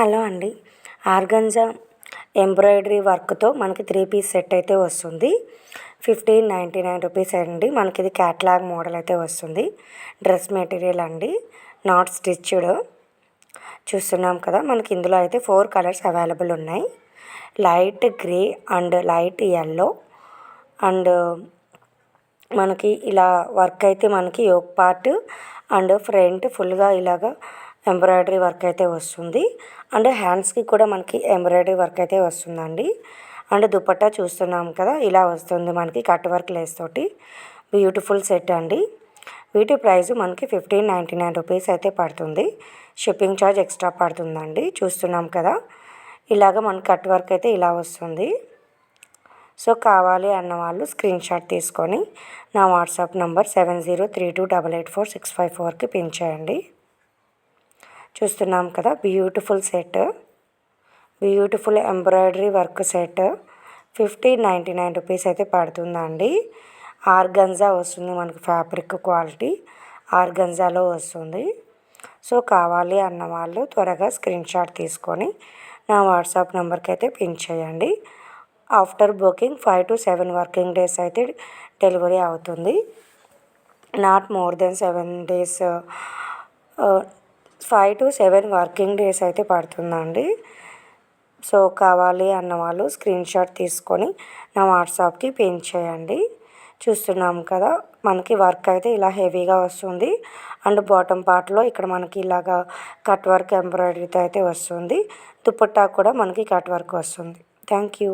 Hello అండి. Organza embroidery వర్క్తో మనకి త్రీ పీస్ సెట్ అయితే వస్తుంది. ఫిఫ్టీన్ నైంటీ నైన్ రూపీస్ అండి. మనకి ఇది క్యాట్లాగ్ మోడల్ అయితే వస్తుంది. డ్రెస్ మెటీరియల్ అండి. Not stitched. చూస్తున్నాం కదా మనకి ఇందులో అయితే ఫోర్ కలర్స్ అవైలబుల్ ఉన్నాయి. Light grey and light yellow and మనకి ఇలా వర్క్ అయితే మనకి యోక్ పార్ట్ అండ్ ఫ్రంట్ ఫుల్గా ఇలాగా ఎంబ్రాయిడరీ వర్క్ అయితే వస్తుంది. అండ్ హ్యాండ్స్కి కూడా మనకి ఎంబ్రాయిడరీ వర్క్ అయితే వస్తుందండి. అండ్ దుపట్టా చూస్తున్నాం కదా ఇలా వస్తుంది మనకి కట్ వర్క్ లేస్ తోటి. బ్యూటిఫుల్ సెట్ అండి. వీటి ప్రైస్ మనకి ఫిఫ్టీన్ నైంటీ నైన్ రూపీస్ అయితే పడుతుంది. షిప్పింగ్ ఛార్జ్ ఎక్స్ట్రా పడుతుందండి చూస్తున్నాం కదా. ఇలాగ మనకి కట్ వర్క్ అయితే ఇలా వస్తుంది. సో కావాలి అన్న వాళ్ళు స్క్రీన్ షాట్ తీసుకొని నా WhatsApp number seven zero three two double eight four six five ఫోర్కి పిన్ చేయండి. చూస్తున్నాం కదా beautiful set beautiful embroidery work set fifty ninety nine rupees అయితే పడుతుందండి. ఆర్గంజా వస్తుంది మనకు ఫ్యాబ్రిక్ క్వాలిటీ ఆర్గంజాలో వస్తుంది. సో కావాలి అన్న వాళ్ళు త్వరగా స్క్రీన్ షాట్ తీసుకొని నా వాట్సాప్ నెంబర్కి అయితే పిన్ చేయండి. After booking five to seven working days అయితే డెలివరీ అవుతుంది. Not more than seven days five to seven working days అయితే పడుతుందండి. సో కావాలి అన్న వాళ్ళు స్క్రీన్ షాట్ తీసుకొని నా వాట్సాప్కి పిన్ చేయండి. చూస్తున్నాం కదా మనకి వర్క్ అయితే ఇలా హెవీగా వస్తుంది. అండ్ బాటమ్ పార్ట్లో ఇక్కడ మనకి ఇలాగా కట్ వర్క్ ఎంబ్రాయిడరీతో అయితే వస్తుంది. దుపట్టా కూడా మనకి కట్ వర్క్ వస్తుంది. Thank you.